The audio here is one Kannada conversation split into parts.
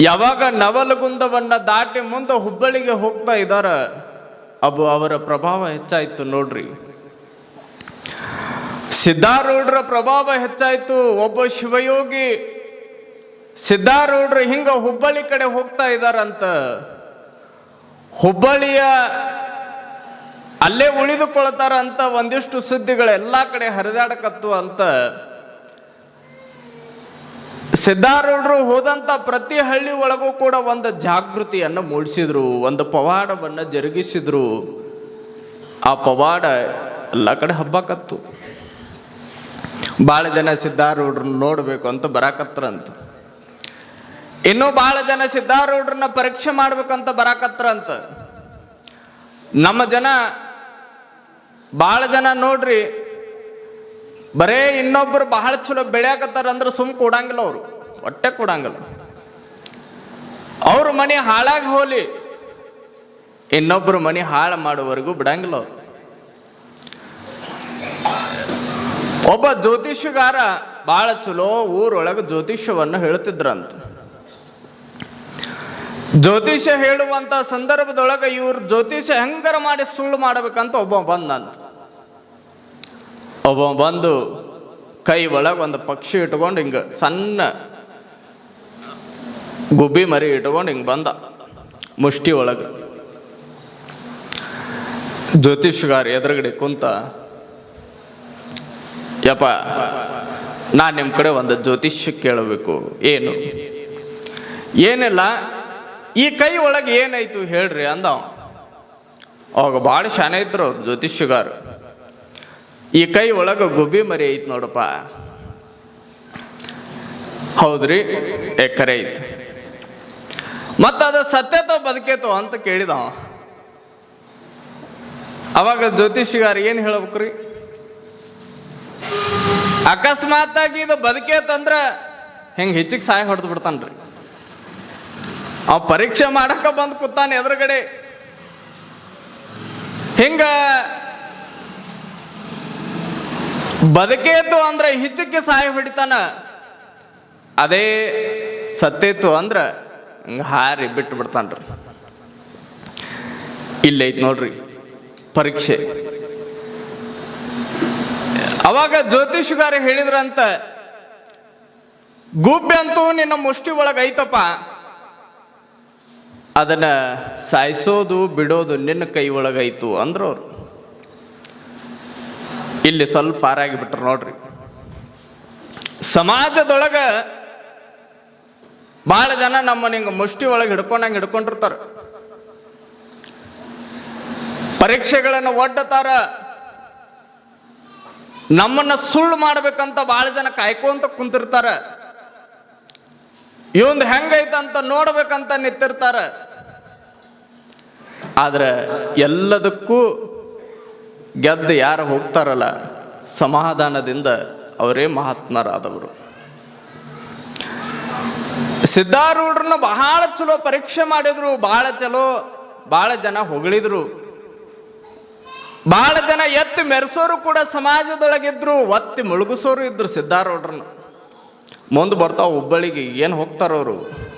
ಯಾವಾಗ ನವಲಗುಂದವನ್ನ ದಾಟಿ ಮುಂದೆ ಹುಬ್ಬಳ್ಳಿಗೆ ಹೋಗ್ತಾ ಇದ್ದಾರ ಅಬ್ಬು ಅವರ ಪ್ರಭಾವ ಹೆಚ್ಚಾಯಿತು ನೋಡ್ರಿ. ಸಿದ್ಧಾರೂಢರ ಪ್ರಭಾವ ಹೆಚ್ಚಾಯಿತು, ಒಬ್ಬ ಶಿವಯೋಗಿ ಸಿದ್ಧಾರೂಢರು ಹಿಂಗ ಹುಬ್ಬಳ್ಳಿ ಕಡೆ ಹೋಗ್ತಾ ಇದ್ದಾರಂತ ಹುಬ್ಬಳ್ಳಿಯ ಅಲ್ಲೇ ಉಳಿದುಕೊಳ್ತಾರ ಅಂತ ಒಂದಿಷ್ಟು ಸುದ್ದಿಗಳು ಎಲ್ಲಾ ಕಡೆ ಹರಿದಾಡಕತ್ತು ಅಂತ ಸಿದ್ಧಾರೂಢರು ಹೋದಂಥ ಪ್ರತಿ ಹಳ್ಳಿ ಒಳಗೂ ಕೂಡ ಒಂದು ಜಾಗೃತಿಯನ್ನು ಮೂಡಿಸಿದ್ರು, ಒಂದು ಪವಾಡವನ್ನು ಜರುಗಿಸಿದ್ರು. ಆ ಪವಾಡ ಎಲ್ಲ ಕಡೆ ಹಬ್ಬಕತ್ತು. ಭಾಳ ಜನ ಸಿದ್ಧಾರೂಢರನ್ನ ನೋಡಬೇಕು ಅಂತ ಬರಾಕತ್ರಂತ ಇನ್ನೂ ಭಾಳ ಜನ ಸಿದ್ಧಾರೂಢರನ್ನ ಪರೀಕ್ಷೆ ಮಾಡ್ಬೇಕಂತ ಬರಾಕತ್ರಂತ ನಮ್ಮ ಜನ ಭಾಳ ಜನ ನೋಡ್ರಿ ಬರೇ ಇನ್ನೊಬ್ರು ಬಹಳ ಚಲೋ ಬೆಳೆಯಾಕತ್ತಾರ ಅಂದ್ರೆ ಸುಮ್ ಕೊಡಂಗಿಲ್ಲ ಅವರು. ಹೊಟ್ಟೆ ಕೊಡಂಗಿಲ್ಲ. ಅವ್ರ ಮನೆ ಹಾಳಾಗಿ ಹೋಲಿ. ಇನ್ನೊಬ್ರು ಮನೆ ಹಾಳು ಮಾಡುವವರೆಗೂ ಬಿಡಂಗಿಲ್ಲ ಅವರು. ಒಬ್ಬ ಜ್ಯೋತಿಷ್ಯಗಾರ ಬಹಳ ಚಲೋ ಊರೊಳಗೆ ಜ್ಯೋತಿಷ್ಯವನ್ನು ಹೇಳ್ತಿದ್ರಂತ. ಜ್ಯೋತಿಷ್ಯ ಹೇಳುವಂತ ಸಂದರ್ಭದೊಳಗೆ ಇವ್ರು ಜ್ಯೋತಿಷ್ಯ ಹೆಂಗಾರ ಮಾಡಿ ಸುಳ್ಳು ಮಾಡಬೇಕಂತ ಒಬ್ಬ ಬಂದಂತ. ಒಬ್ಬ ಬಂದು ಕೈ ಒಳಗೆ ಒಂದು ಪಕ್ಷಿ ಇಟ್ಕೊಂಡು ಹಿಂಗೆ ಸಣ್ಣ ಗುಬ್ಬಿ ಮರಿ ಇಟ್ಕೊಂಡು ಹಿಂಗೆ ಬಂದ ಮುಷ್ಟಿ ಒಳಗೆ. ಜ್ಯೋತಿಷ್ಯಗಾರ ಎದುರುಗಡೆ ಕುಂತ, ಯಪ್ಪ, ನಾನು ನಿಮ್ಮ ಕಡೆ ಒಂದು ಜ್ಯೋತಿಷ್ಯ ಕೇಳಬೇಕು, ಏನು? ಏನಿಲ್ಲ, ಈ ಕೈ ಒಳಗೆ ಏನಾಯ್ತು ಹೇಳ್ರಿ? ಅಂದ ಅವ. ಅವಾಗ ಭಾಳ ಶಾನೆ ಇದ್ರು ಜ್ಯೋತಿಷ್ಯಗಾರ ಈ ಕೈ ಒಳಗೆ ಗುಬ್ಬಿ ಮರಿ ಐತ್ ನೋಡಪ್ಪ. ಹೌದ್ರಿ? ಎಕರೆ ಐತಿ. ಮತ್ತ ಅದು ಸತ್ಯತೋ ಬದುಕೇತೋ ಅಂತ ಕೇಳಿದ ಅವ. ಅವಾಗ ಜ್ಯೋತಿಷಿಗಾರ ಏನು ಹೇಳ್ಬೇಕ್ರಿ? ಅಕಸ್ಮಾತಾಗಿ ಇದು ಬದುಕೇತಂದ್ರ ಹಿಂಗೆ ಹೆಚ್ಚಿಗೆ ಸಹಾಯ ಹೊಡೆದು ಬಿಡ್ತಾನ್ರಿ. ಅವ ಪರೀಕ್ಷೆ ಮಾಡಕ ಬಂದು ಕೂತಾನೆ ಎದುರುಗಡೆ. ಹಿಂಗ ಬದುಕೇತು ಅಂದ್ರೆ ಹಿಚ್ಚಕ್ಕೆ ಸಹಾಯ ಹೊಡಿತಾನ. ಅದೇ ಸತ್ತೇತು ಅಂದ್ರೆ ಹಾರಿ ಬಿಟ್ಟು ಬಿಡ್ತಾನ್ರಿ ಇಲ್ಲೈತ್ ನೋಡ್ರಿ ಪರೀಕ್ಷೆ. ಅವಾಗ ಜ್ಯೋತಿಷಗಾರ ಹೇಳಿದ್ರಂತ, ಗುಬ್ಬೆ ಅಂತೂ ನಿನ್ನ ಮುಷ್ಟಿ ಒಳಗೆ ಐತಪ್ಪ. ಅದನ್ನ ಸಾಯಿಸೋದು, ಬಿಡೋದು ನಿನ್ನ ಕೈ ಒಳಗೈತು ಅಂದ್ರು ಅವ್ರು ಇಲ್ಲಿ ಸ್ವಲ್ಪ ಪಾರಾಗಿ ಬಿಟ್ರು ನೋಡ್ರಿ. ಸಮಾಜದೊಳಗ ಭಾಳ ಜನ ನಮ್ಮ ನಿಂಗ ಮುಷ್ಟಿ ಒಳಗೆ ಹಿಡ್ಕೊಂಡಂಗೆ ಹಿಡ್ಕೊಂಡಿರ್ತಾರ. ಪರೀಕ್ಷೆಗಳನ್ನು ಒಡ್ಡತಾರ. ನಮ್ಮನ್ನ ಸುಳ್ಳು ಮಾಡ್ಬೇಕಂತ ಭಾಳ ಜನ ಕಾಯ್ಕೊಂತ ಕುಂತಿರ್ತಾರ. ಇವಂದು ಹೆಂಗೈತಂತ ನೋಡ್ಬೇಕಂತ ನಿಂತಿರ್ತಾರ. ಆದ್ರೆ ಎಲ್ಲದಕ್ಕೂ ಗೆದ್ದು ಯಾರು ಹೋಗ್ತಾರಲ್ಲ, ಸಮಾಧಾನದಿಂದ ಅವರೇ ಮಹಾತ್ಮರಾದವರು. ಸಿದ್ಧಾರೂಢರನ್ನ ಬಹಳ ಚಲೋ ಪರೀಕ್ಷೆ ಮಾಡಿದ್ರು, ಬಹಳ ಚಲೋ, ಬಹಳ ಜನ ಹೊಗಳಿದ್ರು. ಬಹಳ ಜನ ಎತ್ತಿ ಮೆರೆಸೋರು ಕೂಡ ಸಮಾಜದೊಳಗಿದ್ರು, ಒತ್ತಿ ಮುಳುಗಿಸೋರು ಇದ್ರು ಸಿದ್ಧಾರೂಢರನ್ನ. ಮುಂದೆ ಬರ್ತಾವ ಹುಬ್ಬಳ್ಳಿಗೆ, ಏನು ಹೋಗ್ತಾರವರು?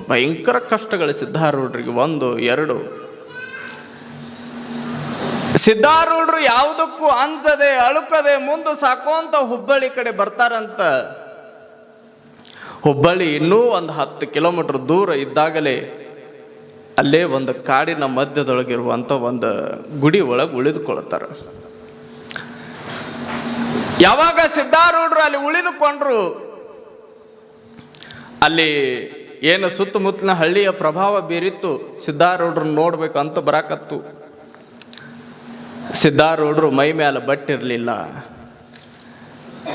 ಭಯಂಕರ ಕಷ್ಟಗಳು ಸಿದ್ಧಾರೂಢರಿಗೆ, ಒಂದು, ಎರಡು. ಸಿದ್ಧಾರೂಢರು ಯಾವುದಕ್ಕೂ ಅಂಜದೆ ಅಳುಕದೆ, ಮುಂದೆ ಸಾಕೋಂತ ಹುಬ್ಬಳ್ಳಿ ಕಡೆ ಬರ್ತಾರಂತ. ಹುಬ್ಬಳ್ಳಿ ಇನ್ನೂ ಒಂದು ಹತ್ತು ಕಿಲೋಮೀಟರ್ ದೂರ ಇದ್ದಾಗಲೇ ಅಲ್ಲೇ ಒಂದು ಕಾಡಿನ ಮಧ್ಯದೊಳಗಿರುವಂಥ ಒಂದು ಗುಡಿ ಒಳಗೆ ಉಳಿದುಕೊಳ್ತಾರೆ ಯಾವಾಗ ಸಿದ್ಧಾರೂಢರು ಅಲ್ಲಿ ಉಳಿದುಕೊಂಡ್ರು, ಅಲ್ಲಿ ಏನು ಸುತ್ತಮುತ್ತಲಿನ ಹಳ್ಳಿಯ ಪ್ರಭಾವ ಬೀರಿತ್ತು, ಸಿದ್ಧಾರೂಢರನ್ನ ಅಂತ ಬರಾಕತ್ತು. ಸಿದ್ಧಾರೂಢರು ಮೈ ಮೇಲೆ ಬಟ್ಟಿರಲಿಲ್ಲ.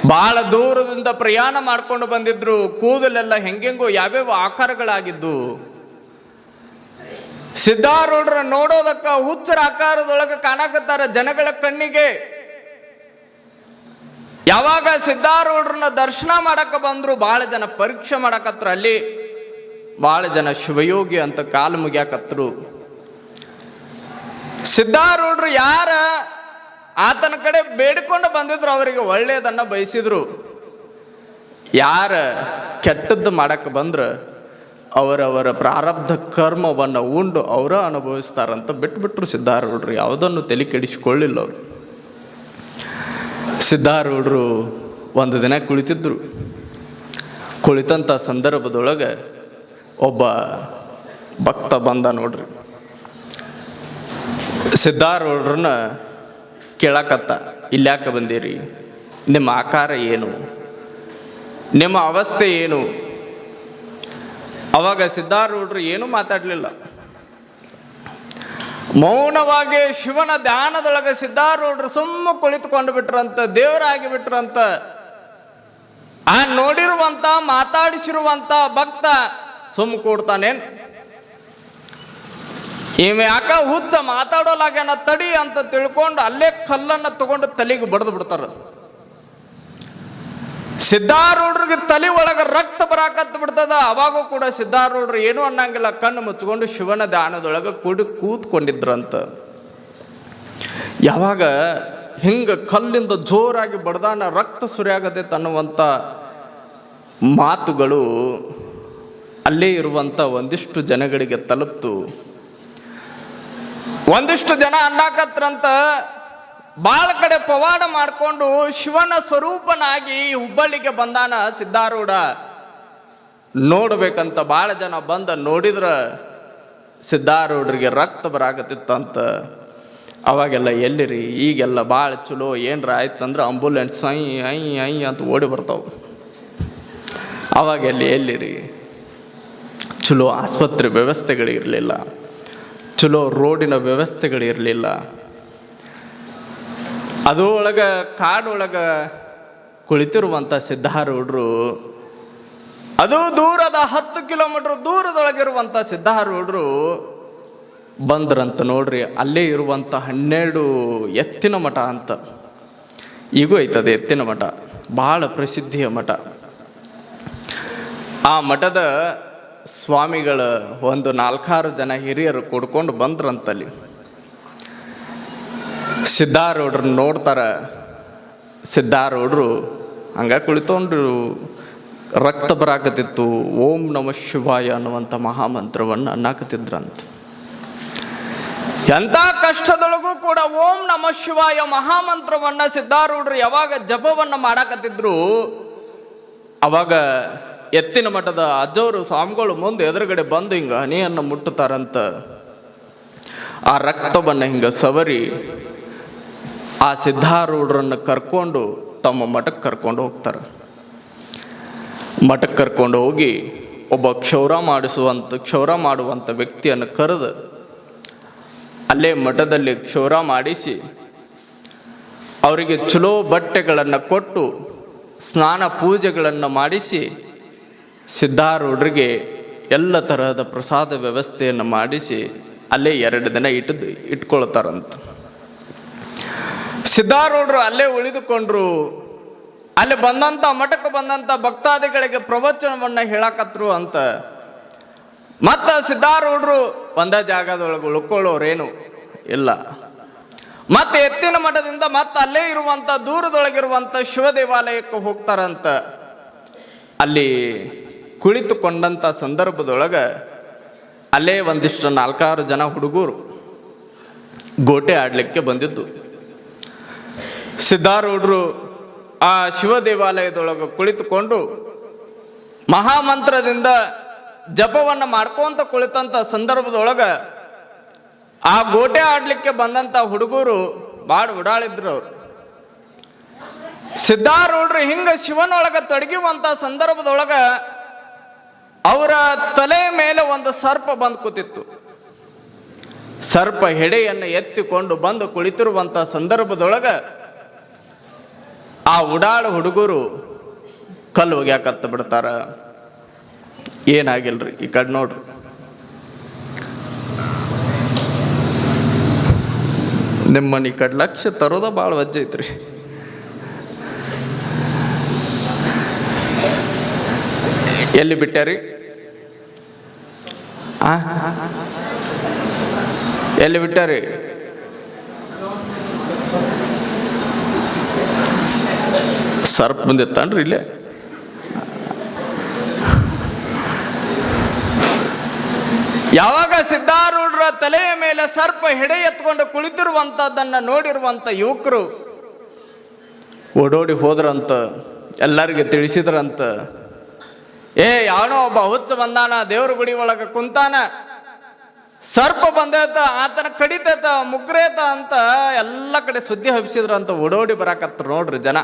ಬಹಳ ದೂರದಿಂದ ಪ್ರಯಾಣ ಮಾಡ್ಕೊಂಡು ಬಂದಿದ್ರು. ಕೂದಲೆಲ್ಲ ಹೆಂಗೆಂಗೋ ಯಾವ್ಯಾವ ಆಕಾರಗಳಾಗಿದ್ದು. ಸಿದ್ಧಾರೂಢರ ನೋಡೋದಕ್ಕ ಹುಚ್ಚರ ಆಕಾರದೊಳಗೆ ಕಾಣಕತ್ತಾರ ಜನಗಳ ಕಣ್ಣಿಗೆ. ಯಾವಾಗ ಸಿದ್ಧಾರೂಢರನ್ನ ದರ್ಶನ ಮಾಡಕ ಬಂದ್ರು ಬಹಳ ಜನ ಪರೀಕ್ಷೆ ಮಾಡಕತ್ರ ಅಲ್ಲಿ. ಬಹಳ ಜನ ಶಿವಯೋಗಿ ಅಂತ ಕಾಲು ಮುಗ್ಯಾಕತ್ರು. ಸಿದ್ಧಾರೂಢರು ಯಾರ? ಆತನ ಕಡೆ ಬೇಡಿಕೊಂಡು ಬಂದಿದ್ರು, ಅವರಿಗೆ ಒಳ್ಳೆಯದನ್ನ ಬಯಸಿದ್ರು. ಯಾರ ಕೆಟ್ಟದ್ದು ಮಾಡಕ್ಕೆ ಬಂದ್ರ, ಅವರವರ ಪ್ರಾರಬ್ಧ ಕರ್ಮವನ್ನು ಉಂಡು ಅವರ ಅನುಭವಿಸ್ತಾರಂತ ಬಿಟ್ಬಿಟ್ರು ಸಿದ್ಧಾರೂಢರು. ಯಾವುದನ್ನು ತಲೆ ಕೆಡಿಸಿಕೊಳ್ಳಿಲ್ಲ ಅವರು. ಸಿದ್ಧಾರೂಢರು ಒಂದು ದಿನ ಕುಳಿತಿದ್ರು. ಕುಳಿತಂಥ ಸಂದರ್ಭದೊಳಗೆ ಒಬ್ಬ ಭಕ್ತ ಬಂದ ನೋಡ್ರಿ. ಸಿದ್ಧಾರೂಢರನ್ನ ಕೇಳಕತ್ತ. ಇಲ್ಯಾಕೆ ಬಂದಿರಿ? ನಿಮ್ಮ ಆಕಾರ ಏನು? ನಿಮ್ಮ ಅವಸ್ಥೆ ಏನು? ಅವಾಗ ಸಿದ್ಧಾರೂಢರು ಏನೂ ಮಾತಾಡಲಿಲ್ಲ. ಮೌನವಾಗಿ ಶಿವನ ಧ್ಯಾನದೊಳಗೆ ಸಿದ್ಧಾರೂಢರು ಸುಮ್ಮ ಕುಳಿತುಕೊಂಡು ಬಿಟ್ರಂತ, ದೇವರಾಗಿ ಬಿಟ್ರಂತ, ಆ ನೋಡಿರುವಂತ, ಮಾತಾಡಿಸಿರುವಂತ ಭಕ್ತ ಸುಮ್ಮ ಕೂಡ್ತಾನೇನು? ಇವ ಯಾಕ ಹುಚ್ಚ ಮಾತಾಡೋಲಾಗ್ಯಾನ ತಡಿ ಅಂತ ತಿಳ್ಕೊಂಡು ಅಲ್ಲೇ ಕಲ್ಲನ್ನು ತಗೊಂಡು ತಲೆಗೆ ಬಡ್ದು ಬಿಡ್ತಾರ. ಸಿದ್ಧಾರೂಢರಿಗೆ ತಲೆ ಒಳಗೆ ರಕ್ತ ಬರಾಕತ್ ಬಿಡ್ತದ, ಅವಾಗೂ ಕೂಡ ಸಿದ್ಧಾರೂಢರು ಏನೂ ಅನ್ನಂಗಿಲ್ಲ. ಕಣ್ಣು ಮುಚ್ಕೊಂಡು ಶಿವನ ಧ್ಯಾನದೊಳಗೆ ಕೂಡಿ ಕೂತ್ಕೊಂಡಿದ್ರಂತ. ಯಾವಾಗ ಹಿಂಗೆ ಕಲ್ಲಿಂದ ಜೋರಾಗಿ ಬಡ್ದಾಣ ರಕ್ತ ಸುರಿಯಾಗದೆ ಅನ್ನುವಂಥ ಮಾತುಗಳು ಅಲ್ಲೇ ಇರುವಂಥ ಒಂದಿಷ್ಟು ಜನಗಳಿಗೆ ತಲುಪ್ತು. ಒಂದಿಷ್ಟು ಜನ ಅನ್ನಾಕತ್ರಂತ ಬಾಳ ಕಡೆ ಪವಾಡ ಮಾಡಿಕೊಂಡು ಶಿವನ ಸ್ವರೂಪನಾಗಿ ಹುಬ್ಬಳ್ಳಿಗೆ ಬಂದಾನ ಸಿದ್ಧಾರೂಢ ನೋಡ್ಬೇಕಂತ ಭಾಳ ಜನ ಬಂದ ನೋಡಿದ್ರ ಸಿದ್ಧಾರೂಢರಿಗೆ ರಕ್ತ ಬರಾಕತ್ತಿತ್ತಂತ. ಅವಾಗೆಲ್ಲ ಎಲ್ಲಿರಿ? ಈಗೆಲ್ಲ ಭಾಳ ಚಲೋ, ಏನರ ಆಯ್ತಂದ್ರೆ ಆಂಬುಲೆನ್ಸ್ ಐ ಐ ಐ ಅಂತ ಓಡಿ ಬರ್ತಾವೆ. ಅವಾಗೆಲ್ಲಿ ಎಲ್ಲಿರಿ? ಚಲೋ ಆಸ್ಪತ್ರೆ ವ್ಯವಸ್ಥೆಗಳಿರಲಿಲ್ಲ. ಚಲೋ ರೋಡಿನ ವ್ಯವಸ್ಥೆಗಳಿರಲಿಲ್ಲ. ಅದು ಒಳಗೆ ಕಾಡೊಳಗೆ ಕುಳಿತಿರುವಂಥ ಸಿದ್ಧಾರೂಢರು, ಅದು ದೂರದ ಹತ್ತು ಕಿಲೋಮೀಟ್ರ್ ದೂರದೊಳಗಿರುವಂಥ ಸಿದ್ಧಾರೂಢರು ಬಂದ್ರಂತ ನೋಡ್ರಿ, ಅಲ್ಲೇ ಇರುವಂಥ ಹನ್ನೆರಡು ಎತ್ತಿನ ಮಠ ಅಂತ. ಈಗೂ ಐತದೆ ಎತ್ತಿನ ಮಠ, ಭಾಳ ಪ್ರಸಿದ್ಧಿಯ ಮಠ. ಆ ಮಠದ ಸ್ವಾಮಿಗಳ ಒಂದು ನಾಲ್ಕಾರು ಜನ ಹಿರಿಯರು ಕೂಡ್ಕೊಂಡು ಬಂದ್ರಂತಲ್ಲಿ. ಸಿದ್ಧಾರೂಢರು ನೋಡ್ತಾರ. ಸಿದ್ಧಾರೂಢರು ಹಂಗೆ ಕುಳಿತೊಂಡು ರಕ್ತ ಬರಾಕತ್ತಿತ್ತು. ಓಂ ನಮ ಶಿವಾಯ ಅನ್ನುವಂಥ ಮಹಾಮಂತ್ರವನ್ನು ಅನ್ನಕತ್ತಿದ್ರಂತ. ಎಂಥ ಕಷ್ಟದೊಳಗೂ ಕೂಡ ಓಂ ನಮ ಶಿವಾಯ ಮಹಾಮಂತ್ರವನ್ನು ಸಿದ್ಧಾರೂಢರು ಯಾವಾಗ ಜಪವನ್ನು ಮಾಡಾಕತ್ತಿದ್ರು, ಅವಾಗ ಎತ್ತಿನ ಮಠದ ಅಜ್ಜವರು ಸ್ವಾಮಿಗಳು ಮುಂದೆ ಎದುರುಗಡೆ ಬಂದು ಹಿಂಗೆ ಹನಿಯನ್ನು ಮುಟ್ಟುತ್ತಾರಂತ. ಆ ರಕ್ತವನ್ನು ಹಿಂಗೆ ಸವರಿ ಆ ಸಿದ್ಧಾರೂಢರನ್ನು ಕರ್ಕೊಂಡು ತಮ್ಮ ಮಠಕ್ಕೆ ಕರ್ಕೊಂಡು ಹೋಗ್ತಾರೆ. ಮಠಕ್ಕೆ ಕರ್ಕೊಂಡು ಹೋಗಿ ಒಬ್ಬ ಕ್ಷೌರ ಮಾಡಿಸುವಂಥ ಕ್ಷೌರ ಮಾಡುವಂಥ ವ್ಯಕ್ತಿಯನ್ನು ಕರೆದು ಅಲ್ಲೇ ಮಠದಲ್ಲಿ ಕ್ಷೌರ ಮಾಡಿಸಿ ಅವರಿಗೆ ಚಲೋ ಬಟ್ಟೆಗಳನ್ನು ಕೊಟ್ಟು ಸ್ನಾನ ಪೂಜೆಗಳನ್ನು ಮಾಡಿಸಿ ಸಿದ್ಧಾರೂಢರಿಗೆ ಎಲ್ಲ ತರಹದ ಪ್ರಸಾದ ವ್ಯವಸ್ಥೆಯನ್ನು ಮಾಡಿಸಿ ಅಲ್ಲೇ ಎರಡು ದಿನ ಇಟ್ಟು ಇಟ್ಕೊಳ್ತಾರಂತ. ಸಿದ್ಧಾರೂಢರು ಅಲ್ಲೇ ಉಳಿದುಕೊಂಡ್ರು. ಅಲ್ಲಿ ಬಂದಂಥ ಮಠಕ್ಕೆ ಬಂದಂಥ ಭಕ್ತಾದಿಗಳಿಗೆ ಪ್ರವಚನವನ್ನು ಹೇಳಕತ್ರು ಅಂತ. ಮತ್ತ ಸಿದ್ಧಾರೂಢರು ಒಂದೇ ಜಾಗದೊಳಗೆ ಉಳ್ಕೊಳ್ಳೋರೇನು? ಇಲ್ಲ. ಮತ್ತೆ ಎತ್ತಿನ ಮಠದಿಂದ ಮತ್ತೆ ಅಲ್ಲೇ ಇರುವಂಥ ದೂರದೊಳಗಿರುವಂಥ ಶಿವ ದೇವಾಲಯಕ್ಕೆ ಹೋಗ್ತಾರಂತ. ಅಲ್ಲಿ ಕುಳಿತುಕೊಂಡಂಥ ಸಂದರ್ಭದೊಳಗೆ ಅಲ್ಲೇ ಒಂದಿಷ್ಟು ನಾಲ್ಕಾರು ಜನ ಹುಡುಗರು ಗೋಟೆ ಆಡಲಿಕ್ಕೆ ಬಂದಿದ್ದು. ಸಿದ್ಧಾರೂಢರು ಆ ಶಿವ ದೇವಾಲಯದೊಳಗೆ ಕುಳಿತುಕೊಂಡು ಮಹಾಮಂತ್ರದಿಂದ ಜಪವನ್ನು ಮಾಡ್ಕೊಂತ ಕುಳಿತಂಥ ಸಂದರ್ಭದೊಳಗೆ ಆ ಗೋಟೆ ಆಡಲಿಕ್ಕೆ ಬಂದಂಥ ಹುಡುಗರು ಭಾಳ ಉಡಾಳಿದ್ರು ಅವರು. ಸಿದ್ಧಾರೂಢರು ಹಿಂಗೆ ಶಿವನೊಳಗೆ ತೊಡಗುವಂಥ ಸಂದರ್ಭದೊಳಗೆ ಅವರ ತಲೆ ಮೇಲೆ ಒಂದು ಸರ್ಪ ಬಂದು ಕೂತಿತ್ತು. ಸರ್ಪ ಹೆಡೆಯನ್ನು ಎತ್ತಿಕೊಂಡು ಬಂದು ಕುಳಿತಿರುವಂಥ ಸಂದರ್ಭದೊಳಗೆ ಆ ಉಡಾಳು ಹುಡುಗರು ಕಲ್ಲು ಒಗ್ಯಾಕತ್ತ ಬಿಡ್ತಾರ. ಏನಾಗಿಲ್ರಿ ಈ ಕಡೆ ನೋಡ್ರಿ. ನಿಮ್ಮನ್ನ ಈ ಕಡೆ ಲಕ್ಷ ತರೋದ ಭಾಳ ವಜ್ಜೆ ಎಲ್ಲಿ ಬಿಟ್ಟರಿ? ಎಲ್ಲಿ ಬಿಟ್ಟರಿ? ಸರ್ಪ್ ಬಂದಿತ್ತನ್ರಿ ಇಲ್ಲೇ? ಯಾವಾಗ ಸಿದ್ಧಾರೂಢರ ತಲೆಯ ಮೇಲೆ ಸರ್ಪ ಹೆಡೆ ಎತ್ಕೊಂಡು ಕುಳಿತಿರುವಂಥದ್ದನ್ನು ನೋಡಿರುವಂಥ ಯುವಕರು ಓಡೋಡಿ ಹೋದ್ರಂತ, ಎಲ್ಲರಿಗೆ ತಿಳಿಸಿದ್ರಂತ ಏ ಯಾವನೋ ಒಬ್ಬ ಹುಚ್ಚ ಬಂದಾನ, ದೇವ್ರ ಗುಡಿ ಒಳಗೆ ಕುಂತಾನ. ಸರ್ಪ ಬಂದೈತ, ಆತನ ಕಡಿತೈತ, ಮುಗ್ರೇತ ಅಂತ ಎಲ್ಲ ಕಡೆ ಸುದ್ದಿ ಹಬ್ಸಿದ್ರಂತ ಓಡೋಡಿ ಬರಾಕತ್ರು ನೋಡ್ರಿ ಜನ.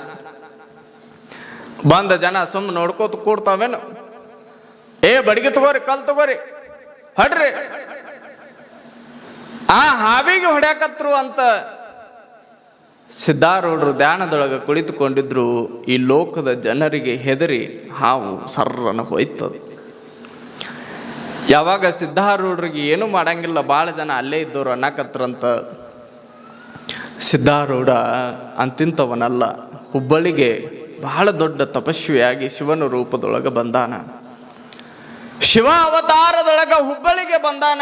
ಬಂದ ಜನ ಸುಮ್ ನೋಡ್ಕೋತ ಕೂಡ್ತಾವೇನು? ಏ, ಬಡಿಗೆ ತಗೋರಿ ಕಲ್ ತಗೋರಿ. ಹಡ್ರಿ. ಆ ಹಾವಿಗೆ ಹೊಡ್ಯಾಕತ್ರು ಅಂತ ಸಿದ್ಧಾರೂಢರು ಧ್ಯಾನದೊಳಗೆ ಕುಳಿತುಕೊಂಡಿದ್ರು, ಈ ಲೋಕದ ಜನರಿಗೆ ಹೆದರಿ ಹಾವು ಸರ್ರನ ಹೋಯ್ತದೆ. ಯಾವಾಗ ಸಿದ್ಧಾರೂಢರಿಗೆ ಏನು ಮಾಡಂಗಿಲ್ಲ ಭಾಳ ಜನ ಅಲ್ಲೇ ಇದ್ದವ್ರು ಅನ್ನಕತ್ರಂತ. ಸಿದ್ಧಾರೂಢ ಅಂತಿಂತವನಲ್ಲ, ಹುಬ್ಬಳ್ಳಿಗೆ ಬಹಳ ದೊಡ್ಡ ತಪಸ್ವಿಯಾಗಿ ಶಿವನ ರೂಪದೊಳಗೆ ಬಂದಾನ. ಶಿವ ಅವತಾರದೊಳಗೆ ಹುಬ್ಬಳ್ಳಿಗೆ ಬಂದಾನ.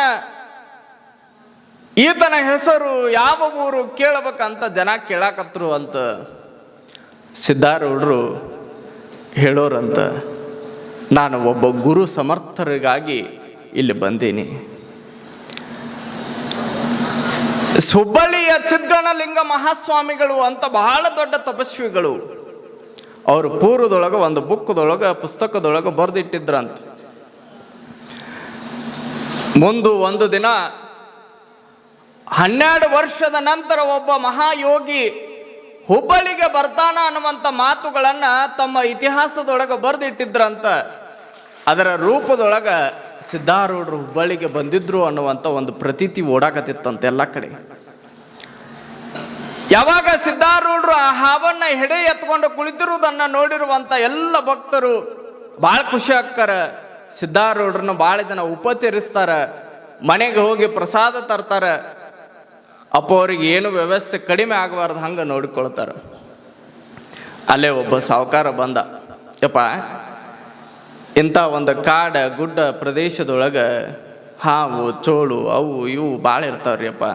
ಈತನ ಹೆಸರು ಯಾವ ಊರು ಕೇಳಬೇಕಂತ ಜನ ಕೇಳಾಕತ್ರು ಅಂತ ಸಿದ್ಧಾರೂಢರು ಹೇಳೋರಂತ. ನಾನು ಒಬ್ಬ ಗುರು ಸಮರ್ಥರಿಗಾಗಿ ಇಲ್ಲಿ ಬಂದೀನಿ. ಹುಬ್ಬಳ್ಳಿಯ ಚಿದ್ಗಣಲಿಂಗ ಮಹಾಸ್ವಾಮಿಗಳು ಅಂತ ಬಹಳ ದೊಡ್ಡ ತಪಸ್ವಿಗಳು. ಅವರು ಪೂರ್ವದೊಳಗೆ ಒಂದು ಬುಕ್ದೊಳಗೆ, ಪುಸ್ತಕದೊಳಗೆ ಬರೆದಿಟ್ಟಿದ್ರಂತ. ಮುಂದು ಒಂದು ದಿನ ಹನ್ನೆರಡು ವರ್ಷದ ನಂತರ ಒಬ್ಬ ಮಹಾಯೋಗಿ ಹುಬ್ಬಳ್ಳಿಗೆ ಬರ್ತಾನ ಅನ್ನುವಂಥ ಮಾತುಗಳನ್ನು ತಮ್ಮ ಇತಿಹಾಸದೊಳಗೆ ಬರೆದಿಟ್ಟಿದ್ರಂತ. ಅದರ ರೂಪದೊಳಗೆ ಸಿದ್ಧಾರೂಢರು ಹುಬ್ಬಳ್ಳಿಗೆ ಬಂದಿದ್ರು ಅನ್ನುವಂಥ ಒಂದು ಪ್ರತೀತಿ ಓಡಾಕತ್ತಿತ್ತಂತೆ ಎಲ್ಲ ಕಡೆ. ಯಾವಾಗ ಸಿದ್ಧಾರೂಢರು ಆ ಹಾವನ್ನ ಹೆಡೆ ಎತ್ಕೊಂಡು ಕುಳಿತಿರುವುದನ್ನ ನೋಡಿರುವಂತ ಎಲ್ಲ ಭಕ್ತರು ಭಾಳ ಖುಷಿ ಆಗ್ತಾರ. ಸಿದ್ಧಾರೂಢರನ್ನ ಭಾಳ ಜನ ಉಪಚರಿಸ್ತಾರ. ಮನೆಗೆ ಹೋಗಿ ಪ್ರಸಾದ ತರ್ತಾರ. ಅಪ್ಪ ಅವ್ರಿಗೆ ಏನು ವ್ಯವಸ್ಥೆ ಕಡಿಮೆ ಆಗಬಾರ್ದು ಹಂಗೆ ನೋಡಿಕೊಳ್ತಾರೆ. ಅಲ್ಲೇ ಒಬ್ಬ ಸಾವುಕಾರ ಬಂದ. ಯಪ್ಪ, ಇಂಥ ಒಂದು ಕಾಡ ಗುಡ್ಡ ಪ್ರದೇಶದೊಳಗೆ ಹಾವು, ಚೋಳು ಅವು ಇವು ಭಾಳ ಇರ್ತಾವ್ರಿ ಅಪ್ಪ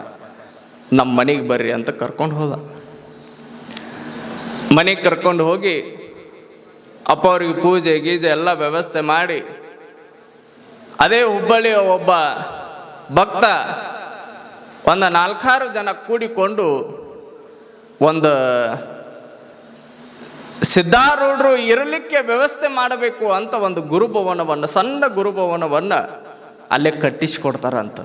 ನಮ್ಮ ಮನೆಗೆ ಬರ್ರಿ ಅಂತ ಕರ್ಕೊಂಡು ಹೋದ. ಮನೆಗೆ ಕರ್ಕೊಂಡು ಹೋಗಿ ಅಪ್ಪ ಅವ್ರಿಗೆ ಪೂಜೆ ಗೀಜೆ ಎಲ್ಲ ವ್ಯವಸ್ಥೆ ಮಾಡಿ. ಅದೇ ಹುಬ್ಬಳ್ಳಿಯ ಒಬ್ಬ ಭಕ್ತ ಒಂದು ನಾಲ್ಕಾರು ಜನ ಕೂಡಿಕೊಂಡು ಒಂದು ಸಿದ್ಧಾರೂಢರು ಇರಲಿಕ್ಕೆ ವ್ಯವಸ್ಥೆ ಮಾಡಬೇಕು ಅಂತ ಒಂದು ಗುರುಭವನವನ್ನು, ಸಣ್ಣ ಗುರುಭವನವನ್ನು ಅಲ್ಲೇ ಕಟ್ಟಿಸಿಕೊಡ್ತಾರಂತ.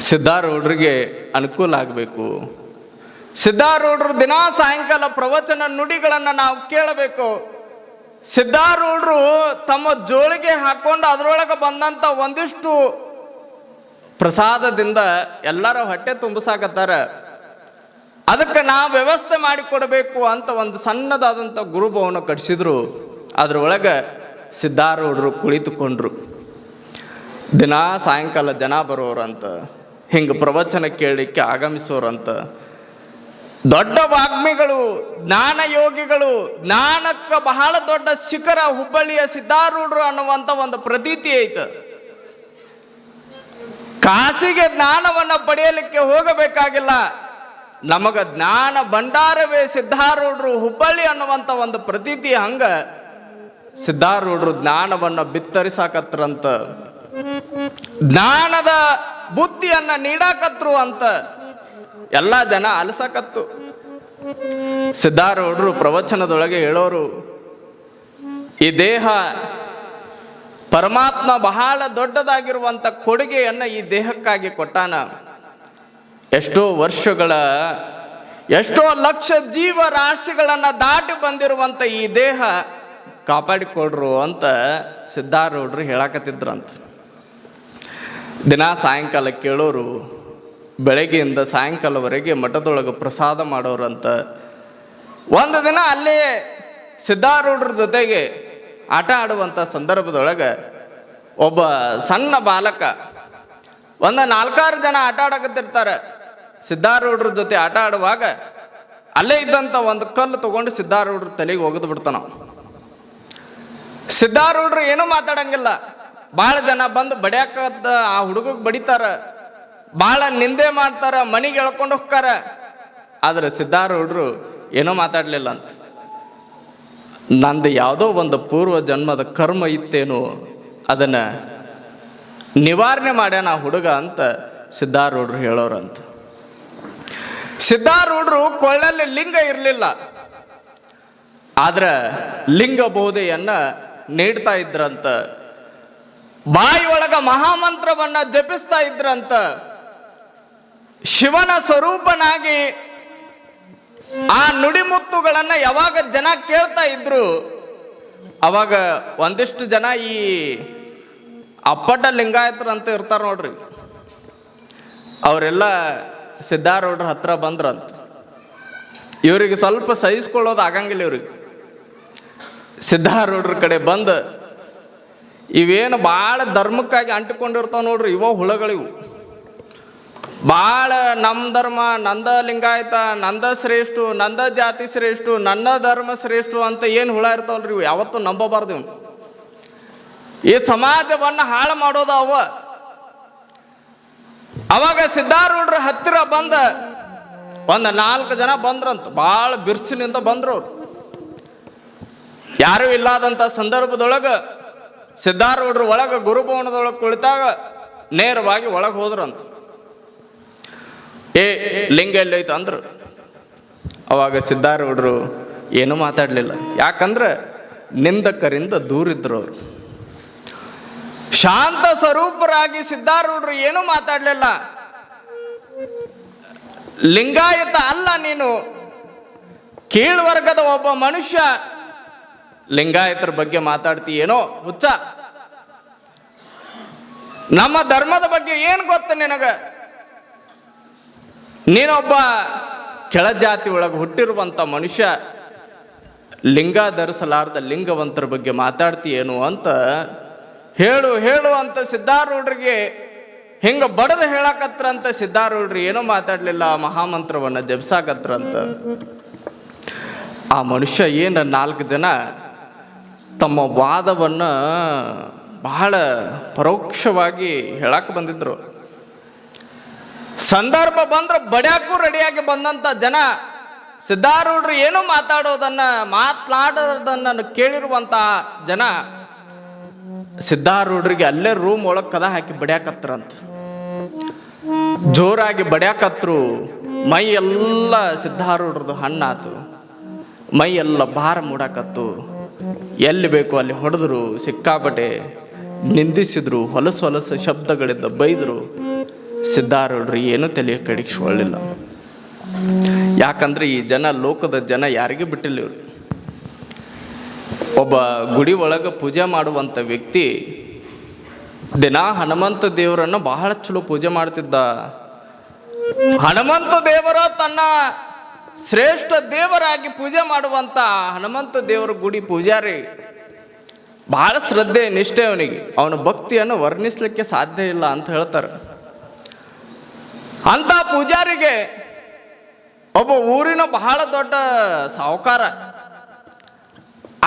ಸಿದ್ಧಾರೂಢರಿಗೆ ಅನುಕೂಲ ಆಗಬೇಕು. ಸಿದ್ಧಾರೂಢರು ದಿನಾ ಸಾಯಂಕಾಲ ಪ್ರವಚನ ನುಡಿಗಳನ್ನು ನಾವು ಕೇಳಬೇಕು. ಸಿದ್ಧಾರೂಢರು ತಮ್ಮ ಜೋಳಿಗೆ ಹಾಕ್ಕೊಂಡು ಅದರೊಳಗೆ ಬಂದಂಥ ಒಂದಿಷ್ಟು ಪ್ರಸಾದದಿಂದ ಎಲ್ಲರ ಹೊಟ್ಟೆ ತುಂಬಿಸಾಕತ್ತಾರ. ಅದಕ್ಕೆ ನಾವು ವ್ಯವಸ್ಥೆ ಮಾಡಿಕೊಡಬೇಕು ಅಂತ ಒಂದು ಸಣ್ಣದಾದಂಥ ಗುರುಭವನ ಕಟ್ಟಿಸಿದ್ರು ಅದ್ರೊಳಗೆ ಸಿದ್ಧಾರೂಢರು ಕುಳಿತುಕೊಂಡ್ರು. ದಿನ ಸಾಯಂಕಾಲ ಜನ ಬರೋರಂತ, ಹಿಂಗೆ ಪ್ರವಚನ ಕೇಳಲಿಕ್ಕೆ ಆಗಮಿಸೋರಂತ. ದೊಡ್ಡ ವಾಗ್ಮಿಗಳು, ಜ್ಞಾನ ಯೋಗಿಗಳು, ಜ್ಞಾನಕ್ಕೆ ಬಹಳ ದೊಡ್ಡ ಶಿಖರ ಹುಬ್ಬಳ್ಳಿಯ ಸಿದ್ಧಾರೂಢರು ಅನ್ನುವಂಥ ಒಂದು ಪ್ರತೀತಿ ಐತೆ. ಕಾಸಿಗೆ ಜ್ಞಾನವನ್ನ ಪಡೆಯಲಿಕ್ಕೆ ಹೋಗಬೇಕಾಗಿಲ್ಲ. ನಮಗ ಜ್ಞಾನ ಭಂಡಾರವೇ ಸಿದ್ಧಾರೂಢರು ಹುಬ್ಬಳ್ಳಿ ಅನ್ನುವಂಥ ಒಂದು ಪ್ರತೀತಿ ಹಂಗ ಸಿದ್ಧಾರೂಢರು ಜ್ಞಾನವನ್ನ ಬಿತ್ತರಿಸಾಕತ್ರಂತ ಜ್ಞಾನದ ಬುದ್ಧಿಯನ್ನ ನೀಡಾಕತ್ರು ಅಂತ ಎಲ್ಲ ಜನ ಅಲಸಾಕತ್ತು. ಸಿದ್ಧಾರೂಢರು ಪ್ರವಚನದೊಳಗೆ ಹೇಳೋರು, ಈ ದೇಹ ಪರಮಾತ್ಮ ಬಹಳ ದೊಡ್ಡದಾಗಿರುವಂಥ ಕೊಡುಗೆಯನ್ನು ಈ ದೇಹಕ್ಕಾಗಿ ಕೊಟ್ಟಾನ. ಎಷ್ಟೋ ವರ್ಷಗಳ, ಎಷ್ಟೋ ಲಕ್ಷ ಜೀವ ರಾಶಿಗಳನ್ನು ದಾಟಿ ಬಂದಿರುವಂಥ ಈ ದೇಹ ಕಾಪಾಡಿಕೊಡ್ರು ಅಂತ ಸಿದ್ಧಾರೂಢರು ಹೇಳಕತ್ತಿದ್ರಂತ. ದಿನ ಸಾಯಂಕಾಲ ಕೇಳೋರು, ಬೆಳಗ್ಗೆಯಿಂದ ಸಾಯಂಕಾಲವರೆಗೆ ಮಠದೊಳಗೆ ಪ್ರಸಾದ ಮಾಡೋರಂತ. ಒಂದು ದಿನ ಅಲ್ಲೇ ಸಿದ್ಧಾರೂಢರ ಜೊತೆಗೆ ಆಟ ಆಡುವಂಥ ಸಂದರ್ಭದೊಳಗೆ ಒಬ್ಬ ಸಣ್ಣ ಬಾಲಕ, ಒಂದು ನಾಲ್ಕಾರು ಜನ ಆಟ ಆಡಕತ್ತಿರ್ತಾರೆ. ಸಿದ್ಧಾರೂಢರ ಜೊತೆ ಆಟ ಆಡುವಾಗ ಅಲ್ಲೇ ಇದ್ದಂಥ ಒಂದು ಕಲ್ಲು ತಗೊಂಡು ಸಿದ್ಧಾರೂಢರ ತಲೆಗೆ ಒಗೆದು ಬಿಡ್ತಾನ ಸಿದ್ಧಾರೂಢರು ಏನೂ ಮಾತಾಡಂಗಿಲ್ಲ. ಭಾಳ ಜನ ಬಂದು ಬಡಿಯಾಕದ ಆ ಹುಡುಗಗೆ ಬಡಿತಾರ. ಭಾಳ ನಿಂದೆ ಮಾಡ್ತಾರ, ಮನೆಗೆ ಎಳ್ಕೊಂಡು ಹೋಗ್ತಾರ. ಆದ್ರೆ ಸಿದ್ಧಾರೂಢರು ಏನೂ ಮಾತಾಡಲಿಲ್ಲ ಅಂತ. ನಂದು ಯಾವುದೋ ಒಂದು ಪೂರ್ವ ಜನ್ಮದ ಕರ್ಮ ಇತ್ತೇನೋ ಅದನ್ನು ನಿವಾರಣೆ ಮಾಡ್ಯಾನ ಆ ಹುಡುಗ ಅಂತ ಸಿದ್ಧಾರೂಢರು ಹೇಳೋರಂತ. ಸಿದ್ಧಾರೂಢರು ಕೊಳ್ಳಲ್ಲಿ ಲಿಂಗ ಇರಲಿಲ್ಲ. ಆದ್ರೆ ಲಿಂಗ ಬೋಧೆಯನ್ನು ನೀಡ್ತಾ ಇದ್ರಂತ. ಬಾಯಿ ಮಹಾಮಂತ್ರವನ್ನು ಮಹಾಮಂತ್ರವನ್ನ ಜಪಿಸ್ತಾ ಇದ್ರಂತ. ಶಿವನ ಸ್ವರೂಪನಾಗಿ ಆ ನುಡಿಮುತ್ತುಗಳನ್ನ ಯಾವಾಗ ಜನ ಕೇಳ್ತಾ ಇದ್ರು, ಅವಾಗ ಒಂದಿಷ್ಟು ಜನ ಈ ಅಪ್ಪಟ ಲಿಂಗಾಯತರು ಅಂತ ಇರ್ತಾರ ನೋಡ್ರಿ. ಅವರೆಲ್ಲ ಸಿದ್ಧಾರೂಢರ ಹತ್ರ ಬಂದ್ರಂತ. ಇವರಿಗೆ ಸ್ವಲ್ಪ ಸಹಿಸ್ಕೊಳ್ಳೋದು ಆಗಂಗಿಲ್ಲ ಇವ್ರಿಗೆ. ಸಿದ್ಧಾರೂಢರ ಕಡೆ ಬಂದು, ಇವೇನು ಭಾಳ ಧರ್ಮಕ್ಕಾಗಿ ಅಂಟಿಕೊಂಡಿರ್ತಾವ ನೋಡ್ರಿ ಇವ ಹುಳಗಳಿವು. ಭಾಳ ನಮ್ಮ ಧರ್ಮ, ನಂದ ಲಿಂಗಾಯತ, ನಂದ ಶ್ರೇಷ್ಠು, ನಂದ ಜಾತಿ ಶ್ರೇಷ್ಠು, ನನ್ನ ಧರ್ಮ ಶ್ರೇಷ್ಠು ಅಂತ ಏನು ಹುಳ ಇರ್ತಾವಲ್ರಿ ಇವು? ಯಾವತ್ತೂ ನಂಬಬಾರ್ದು ಈ ಸಮಾಜವನ್ನು ಹಾಳು ಮಾಡೋದು ಅವ. ಅವಾಗ ಸಿದ್ಧಾರೂಢರ ಹತ್ತಿರ ಬಂದ ಒಂದು ನಾಲ್ಕು ಜನ ಬಂದ್ರಂತ. ಭಾಳ ಬಿರ್ಸಿನಿಂದ ಬಂದ್ರು ಅವ್ರು. ಯಾರೂ ಇಲ್ಲದಂಥ ಸಂದರ್ಭದೊಳಗೆ ಸಿದ್ಧಾರೂಢರು ಒಳಗೆ ಗುರುಭವನದೊಳಗೆ ಕುಳಿತಾಗ ನೇರವಾಗಿ ಒಳಗೆ ಹೋದ್ರಂತ. ಏ, ಲಿಂಗ ಎಲ್ಲೋಯ್ತು ಅಂದರು. ಅವಾಗ ಸಿದ್ಧಾರೂಢರು ಏನೂ ಮಾತಾಡಲಿಲ್ಲ. ಯಾಕಂದ್ರೆ ನಿಂದಕರಿಂದ ದೂರಿದ್ರು ಅವರು. ಶಾಂತ ಸ್ವರೂಪರಾಗಿ ಸಿದ್ಧಾರೂಢರು ಏನೂ ಮಾತಾಡಲಿಲ್ಲ. ಲಿಂಗಾಯತ ಅಲ್ಲ ನೀನು. ಕೀಳ್ವರ್ಗದ ಒಬ್ಬ ಮನುಷ್ಯ. ಲಿಂಗಾಯತರ ಬಗ್ಗೆ ಮಾತಾಡ್ತೀಯೇನೋ ಹುಚ್ಚ. ನಮ್ಮ ಧರ್ಮದ ಬಗ್ಗೆ ಏನು ಗೊತ್ತು ನಿನಗ? ನೀನೊಬ್ಬ ಕೆಳಜಾತಿ ಒಳಗೆ ಹುಟ್ಟಿರುವಂಥ ಮನುಷ್ಯ, ಲಿಂಗ ಧರಿಸಲಾರ್ದ ಲಿಂಗವಂತರ ಬಗ್ಗೆ ಮಾತಾಡ್ತೀಯೇನು ಅಂತ ಹೇಳು ಹೇಳು ಅಂತ ಸಿದ್ಧಾರೂಢರಿಗೆ, ಹಿಂಗೆ ಬಡದು ಹೇಳಕತ್ರಂತ ಸಿದ್ಧಾರೂಢ್ರಿ ಏನೂ ಮಾತಾಡಲಿಲ್ಲ ಮಹಾಮಂತ್ರವನ್ನು ಜಪಿಸಾಕತ್ರಂತ ಆ ಮನುಷ್ಯ ಏನು ನಾಲ್ಕು ಜನ, ತಮ್ಮ ವಾದವನ್ನು ಬಹಳ ಪರೋಕ್ಷವಾಗಿ ಹೇಳಕ್ಕೆ ಬಂದಿದ್ರು. ಸಂದರ್ಭ ಬಂದ್ರೆ ಬಡ್ಯಾಕೂ ರೆಡಿಯಾಗಿ ಬಂದಂಥ ಜನ ಸಿದ್ಧಾರೂಢರು ಏನು ಮಾತಾಡೋದನ್ನ ಮಾತನಾಡೋದನ್ನ ಕೇಳಿರುವಂತ ಜನ ಸಿದ್ಧಾರೂಢರಿಗೆ ಅಲ್ಲೇ ರೂಮ್ ಒಳಗೆ ಕದ ಹಾಕಿ ಬಡ್ಯಾಕತ್ರಂತ ಜೋರಾಗಿ ಬಡ್ಯಾಕತ್ರು, ಮೈ ಎಲ್ಲ ಸಿದ್ಧಾರೂಢರದು ಹಣ್ಣಾತು. ಮೈ ಎಲ್ಲ ಭಾರ ಮೂಡಾಕತ್ತು. ಎಲ್ಲಿ ಬೇಕು ಅಲ್ಲಿ ಹೊಡೆದ್ರು, ಸಿಕ್ಕಾಪಟ್ಟೆ ನಿಂದಿಸಿದ್ರು, ಹೊಲಸು ಹೊಲಸು ಶಬ್ದಗಳಿಂದ ಬೈದರು. ಸಿದ್ಧಾರೂಢರು ಏನೂ ತಲೆ ಕಡಿಸ್ಕೊಳ್ಳಿಲ್ಲ ಯಾಕಂದ್ರೆ ಈ ಜನ, ಲೋಕದ ಜನ ಯಾರಿಗೂ ಬಿಟ್ಟಿಲ್ಲ ಇವರು. ಒಬ್ಬ ಗುಡಿ ಒಳಗೆ ಪೂಜೆ ಮಾಡುವಂಥ ವ್ಯಕ್ತಿ ದಿನ ಹನುಮಂತ ದೇವರನ್ನು ಬಹಳ ಚಲೋ ಪೂಜೆ ಮಾಡ್ತಿದ್ದ. ಹನುಮಂತ ದೇವರ ತನ್ನ ಶ್ರೇಷ್ಠ ದೇವರಾಗಿ ಪೂಜೆ ಮಾಡುವಂತ ಹನುಮಂತ ದೇವರ ಗುಡಿ ಪೂಜಾರಿ. ಬಹಳ ಶ್ರದ್ಧೆ, ನಿಷ್ಠೆ ಅವನಿಗೆ. ಅವನ ಭಕ್ತಿಯನ್ನು ವರ್ಣಿಸ್ಲಿಕ್ಕೆ ಸಾಧ್ಯ ಇಲ್ಲ ಅಂತ ಹೇಳ್ತಾರೆ. ಅಂತ ಪೂಜಾರಿಗೆ ಒಬ್ಬ ಊರಿನ ಬಹಳ ದೊಡ್ಡ ಸಾಹುಕಾರ.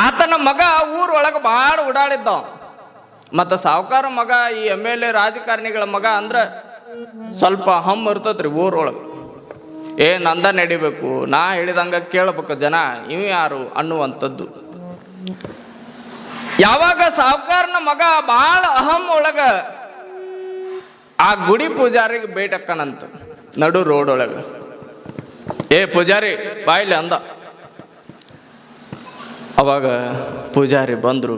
ಆತನ ಮಗ ಊರೊಳಗೆ ಭಾಳ ಓಡಾಡಿದ್ದ ಮತ್ತು ಸಾಹುಕಾರ ಮಗ ಈ ಎಂ ಎಲ್ ಎ ರಾಜಕಾರಣಿಗಳ ಮಗ ಅಂದ್ರೆ ಸ್ವಲ್ಪ ಹಮ್ ಇರ್ತತ್ರಿ ಊರೊಳಗೆ ಏ ನಂದ ನಡಿಬೇಕು, ನಾ ಹೇಳಿದಂಗ ಕೇಳಬೇಕು ಜನ, ಇವ ಯಾರು ಅನ್ನುವಂಥದ್ದು. ಯಾವಾಗ ಸಾಹುಕಾರನ ಮಗ ಬಹಳ ಅಹಂ ಒಳಗ ಆ ಗುಡಿ ಪೂಜಾರಿಗೆ ಬೇಟಕ್ಕನಂತ ನಡು ರೋಡ್ ಒಳಗ ಏ ಪೂಜಾರಿ, ಬಾಯ್ಲಿ ಅಂದ. ಅವಾಗ ಪೂಜಾರಿ ಬಂದರು,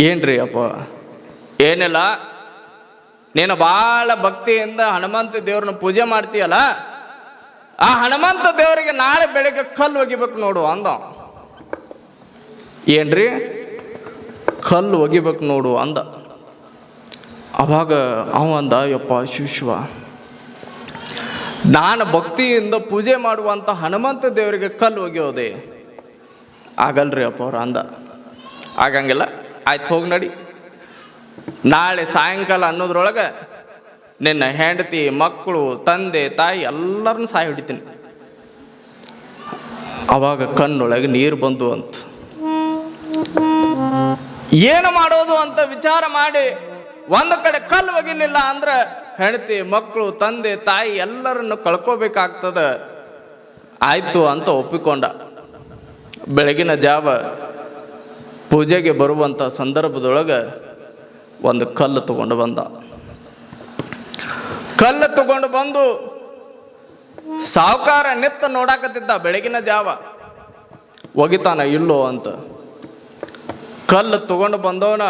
ಏನ್ರಿ ಅಪ್ಪ? ಏನಿಲ್ಲ, ನೀನು ಭಾಳ ಭಕ್ತಿಯಿಂದ ಹನುಮಂತ ದೇವ್ರನ್ನ ಪೂಜೆ ಮಾಡ್ತೀಯಲ್ಲ? ಆ ಹನುಮಂತ ದೇವರಿಗೆ ನಾಳೆ ಬೆಳಿಗ್ಗೆ ಕಲ್ಲು ಒಗಿಬೇಕು ನೋಡು ಅಂದ. ಏನ್ರಿ? ಕಲ್ಲು ಒಗಿಬೇಕು ನೋಡು ಅಂದ. ಅವಾಗ ಅವ ಅಂದ, ಯಪ್ಪ ಶಿವ ನಾನು ಭಕ್ತಿಯಿಂದ ಪೂಜೆ ಮಾಡುವಂಥ ಹನುಮಂತ ದೇವರಿಗೆ ಕಲ್ಲು ಒಗೆಯೋದೆ. ಆಗಲ್ರಿ ಅಪ್ಪ ಅವ್ರು ಅಂದ. ಆಗಂಗಿಲ್ಲ, ಆಯ್ತು ಹೋಗಿ ನಡಿ. ನಾಳೆ ಸಾಯಂಕಾಲ ಅನ್ನೋದ್ರೊಳಗೆ ನಿನ್ನ ಹೆಂಡತಿ, ಮಕ್ಕಳು, ತಂದೆ, ತಾಯಿ ಎಲ್ಲರನ್ನು ಸಾಯಿ ಹಿಡಿತೀನಿ. ಅವಾಗ ಕಣ್ಣೊಳಗೆ ನೀರು ಬಂದು ಅಂತ. ಏನು ಮಾಡೋದು ಅಂತ ವಿಚಾರ ಮಾಡಿ ಒಂದು ಕಡೆ ಕಲ್ಲು ಒಗಿಲಿಲ್ಲ ಅಂದ್ರೆ ಹೆಂಡತಿ, ಮಕ್ಕಳು, ತಂದೆ, ತಾಯಿ ಎಲ್ಲರನ್ನು ಕಳ್ಕೋಬೇಕಾಗ್ತದ. ಆಯ್ತು ಅಂತ ಒಪ್ಪಿಕೊಂಡ. ಬೆಳಗಿನ ಜಾವ ಪೂಜೆಗೆ ಬರುವಂಥ ಸಂದರ್ಭದೊಳಗೆ ಒಂದು ಕಲ್ಲು ತಗೊಂಡು ಬಂದ. ಕಲ್ಲು ತಗೊಂಡು ಬಂದು ಸಾವುಕಾರ ನಿತ್ತ ನೋಡಾಕತ್ತಿದ್ದ ಬೆಳಗಿನ ಜಾವ. ಒಗಿತಾನ ಇಲ್ಲೋ ಅಂತ. ಕಲ್ಲು ತಗೊಂಡು ಬಂದವನ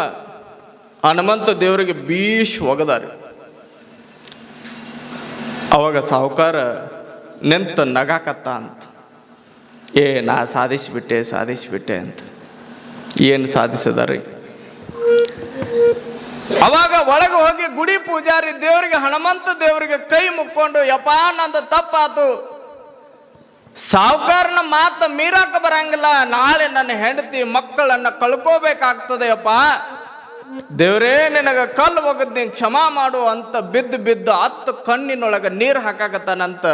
ಹನುಮಂತ ದೇವರಿಗೆ ಭೀಷ್ ಒಗದಾರಿ. ಅವಾಗ ಸಾಹುಕಾರ ನಿಂತ ನಗಾಕತ್ತ ಅಂತ. ಏ, ನಾ ಸಾಧಿಸಿಬಿಟ್ಟೆ ಸಾಧಿಸಿಬಿಟ್ಟೆ ಅಂತ. ಏನು ಸಾಧಿಸಿದಾರೆ? ಅವಾಗ ಒಳಗೆ ಹೋಗಿ ಗುಡಿ ಪೂಜಾರಿ ದೇವರಿಗೆ, ಹನುಮಂತ ದೇವರಿಗೆ ಕೈ ಮುಕ್ಕೊಂಡು, ಯಪ್ಪ, ನಂದು ತಪ್ಪಾತು. ಸಾವುಕಾರನ ಮಾತು ಮೀರಾಕ ಬರಂಗಿಲ್ಲ. ನಾಳೆ ನನ್ನ ಹೆಂಡತಿ ಮಕ್ಕಳನ್ನ ಕಳ್ಕೋಬೇಕಾಗ್ತದೆ ಅಪ್ಪ ದೇವರೇ, ನಿನಗೆ ಕಲ್ಲು ಒಗದ್ ಕ್ಷಮಾ ಮಾಡು ಅಂತ ಬಿದ್ದು ಬಿದ್ದು ಹತ್ತು ಕಣ್ಣಿನೊಳಗೆ ನೀರು ಹಾಕಾಕತ್ತಾನಂತ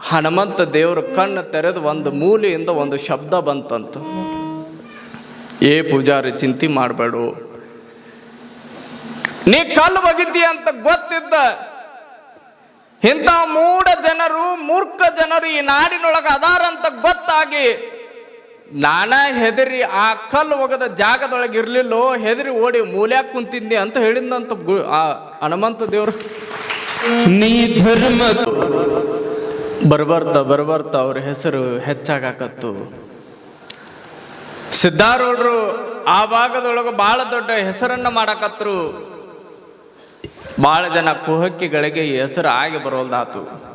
ಹನುಮಂತ ದೇವ್ರ ಕಣ್ಣು ತೆರೆದು ಒಂದು ಮೂಲೆಯಿಂದ ಒಂದು ಶಬ್ದ ಬಂತಂತ. ಏ ಪೂಜಾರಿ, ಚಿಂತೆ ಮಾಡಬೇಡು. ನೀ ಕಲ್ಲು ಒಗಿತಿ ಅಂತ ಗೊತ್ತಿದ್ದ. ಇಂಥ ಮೂಢ ಜನರು, ಮೂರ್ಖ ಜನರು ಈ ನಾಡಿನೊಳಗೆ ಅದಾರಂತ ಗೊತ್ತಾಗಿ ನಾನ ಹೆದರಿ ಆ ಕಲ್ಲು ಒಗದ ಜಾಗದೊಳಗೆ ಇರ್ಲಿಲ್ಲೋ ಹೆದರಿ ಓಡಿ ಮೂಲ್ಯಾಕ್ ಕುಂತಿದ್ದೆ ಅಂತ ಹೇಳಿದಂತ ಹನುಮಂತ ದೇವರು. ನೀ ಧರ್ಮ ಬರ್ಬರ್ತ ಬರ್ಬರ್ತ ಅವ್ರ ಹೆಸರು ಹೆಚ್ಚಾಗಕತ್ತು. ಸಿದ್ಧಾರೂಢರು ಆ ಭಾಗದೊಳಗೆ ಬಹಳ ದೊಡ್ಡ ಹೆಸರನ್ನು ಮಾಡಕತ್ರು. ಬಹಳ ಜನ ಕುಹಕ್ಕಿಗಳಿಗೆ ಈ ಹೆಸರು ಆಗಿ ಬರೋಲ್ದಾತು.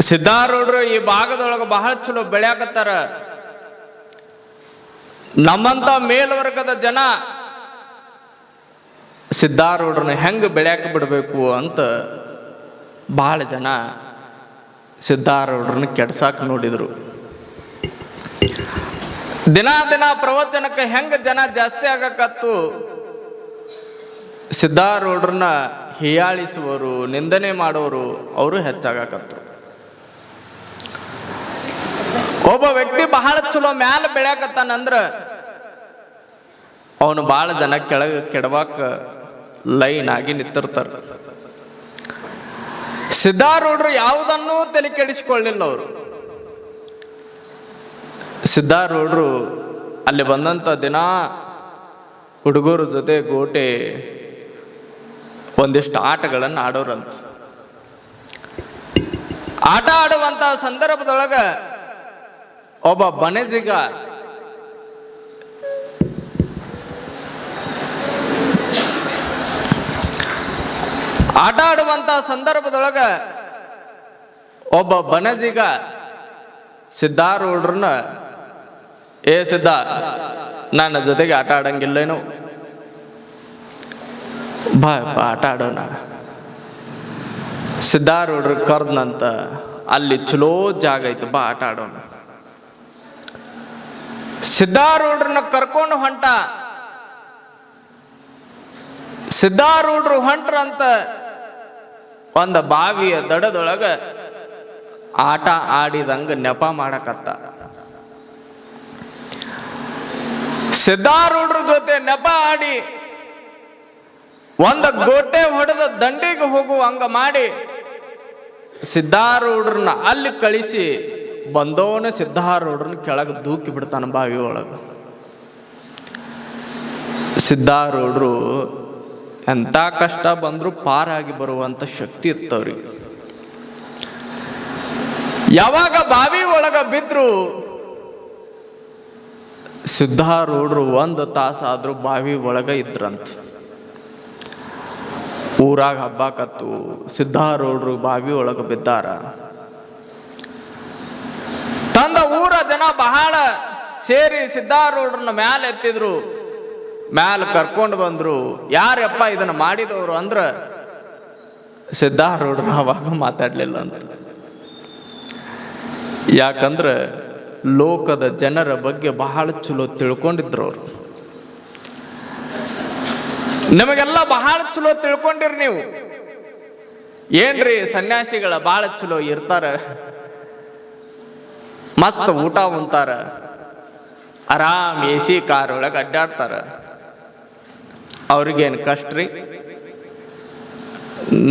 ಸಿದ್ಧಾರೂಢರು ಈ ಭಾಗದೊಳಗೆ ಬಹಳ ಚಲೋ ಬೆಳೆಯಾಕತ್ತಾರ. ನಮ್ಮಂತ ಮೇಲ್ವರ್ಗದ ಜನ ಸಿದ್ಧಾರೂಢರನ್ನ ಹೆಂಗೆ ಬೆಳೆಯಕ ಬಿಡಬೇಕು ಅಂತ ಭಾಳ ಜನ ಸಿದ್ಧಾರೂಢರನ್ನ ಕೆಡ್ಸಾಕ ನೋಡಿದ್ರು. ದಿನ ದಿನ ಪ್ರವಚನಕ್ಕೆ ಹೆಂಗೆ ಜನ ಜಾಸ್ತಿ ಆಗಕತ್ತು ಸಿದ್ಧಾರೂಢರನ್ನ ಹೀಯಾಳಿಸುವರು, ನಿಂದನೆ ಮಾಡೋರು, ಅವರು ಹೆಚ್ಚಾಗಕತ್ತು. ಒಬ್ಬ ವ್ಯಕ್ತಿ ಬಹಳ ಚಲೋ ಮ್ಯಾಲ ಬೆಳ್ಯಾಕತ್ತಾನಂದ್ರ ಅವನು ಭಾಳ ಜನ ಕೆಳಗೆ ಕೆಡವಾಕ ಲೈನ್ ಆಗಿ ನಿಂತಿರ್ತಾರ. ಸಿದ್ಧಾರೂಢರು ಯಾವುದನ್ನೂ ತಲೆ ಕೆಡಿಸಿಕೊಳ್ಳಿಲ್ಲ ಅವರು. ಸಿದ್ಧಾರೂಢರು ಅಲ್ಲಿ ಬಂದಂಥ ದಿನ ಹುಡುಗರ ಜೊತೆ ಗೋಟೆ ಒಂದಿಷ್ಟು ಆಟಗಳನ್ನು ಆಡೋರಂತ. ಆಟ ಆಡುವಂತ ಸಂದರ್ಭದೊಳಗ ಒಬ್ಬ ಬಣಜಿಗ ಆಟ ಆಡುವಂಥ ಸಂದರ್ಭದೊಳಗ ಒಬ್ಬ ಬನಜಿಗ ಸಿದ್ಧಾರೂಢರನ್ನ ಏ ಸಿದ್ಧ ನನ್ನ ಜೊತೆಗೆ ಆಟ ಆಡಂಗಿಲ್ಲೇನು? ಬಾ ಆಟ ಆಡೋಣ. ಸಿದ್ಧಾರೂಢರು ಕರ್ದಂತ ಅಲ್ಲಿ ಚಲೋ ಜಾಗ ಐತೆ, ಬಾ, ಆಟ ಆಡೋಣ. ಸಿದ್ಧಾರೂಢರನ್ನ ಕರ್ಕೊಂಡು ಹೊಂಟ. ಸಿದ್ಧಾರೂಢರು ಹೊಂಟ್ರಂತ ಒಂದು ಬಾವಿಯ ದಡದೊಳಗ ಆಟ ಆಡಿದಂಗ ನೆಪ ಮಾಡಕತ್ತ. ಸಿದ್ಧಾರೂಢರ ಜೊತೆ ನೆಪ ಆಡಿ ಒಂದು ಗೋಟೆ ಹೊಡೆದ ದಂಡಿಗೆ ಹೋಗುವ ಹಂಗ ಮಾಡಿ ಸಿದ್ಧಾರೂಢರನ್ನ ಅಲ್ಲಿ ಕಳಿಸಿ ಬಂದವನ ಸಿದ್ಧಾರೂಢರನ್ನ ಕೆಳಗೆ ದೂಕಿ ಬಿಡ್ತಾನೆ ಬಾವಿ ಒಳಗೆ. ಸಿದ್ಧಾರೂಢರು ಎಂಥ ಕಷ್ಟ ಬಂದರೂ ಪಾರಾಗಿ ಬರುವಂಥ ಶಕ್ತಿ ಇತ್ತವ್ರಿಗೆ ಯಾವಾಗ ಬಾವಿ ಒಳಗ ಬಿದ್ರು ಸಿದ್ಧಾರೂಢರು ಒಂದು ತಾಸಾದ್ರೂ ಬಾವಿ ಒಳಗ ಇದ್ರಂತ. ಊರಾಗ ಹಬ್ಬಾಕತ್ತು ಸಿದ್ಧಾರೂಢರು ಬಾವಿ ಒಳಗ ಬಿದ್ದಾರ. ತಂದ ಊರ ಜನ ಬಹಳ ಸೇರಿ ಸಿದ್ಧಾರೂಢರನ್ನ ಮ್ಯಾಲೆ ಎತ್ತಿದ್ರು. ಮ್ಯಾಲ ಕರ್ಕೊಂಡು ಬಂದ್ರು. ಯಾರಪ್ಪ ಇದನ್ನ ಮಾಡಿದವರು ಅಂದ್ರ ಸಿದ್ಧಾರೂಢರು ಅವಾಗ ಮಾತಾಡ್ಲಿಲ್ಲ ಅಂತ. ಯಾಕಂದ್ರೆ ಲೋಕದ ಜನರ ಬಗ್ಗೆ ಬಹಳ ಚಲೋ ತಿಳ್ಕೊಂಡಿದ್ರು ಅವರು. ನಿಮಗೆಲ್ಲ ಬಹಳ ಚಲೋ ತಿಳ್ಕೊಂಡಿರಿ ನೀವು. ಏನ್ರಿ ಸನ್ಯಾಸಿಗಳ ಬಹಳ ಚಲೋ ಇರ್ತಾರ? ಮಸ್ತ್ ಊಟ ಉಂತಾರ. ಆರಾಮ್ ಎ ಸಿ ಕಾರ್ ಒಳಗೆ ಅಡ್ಡಾಡ್ತಾರ. ಅವ್ರಿಗೇನು ಕಷ್ಟ ರೀ?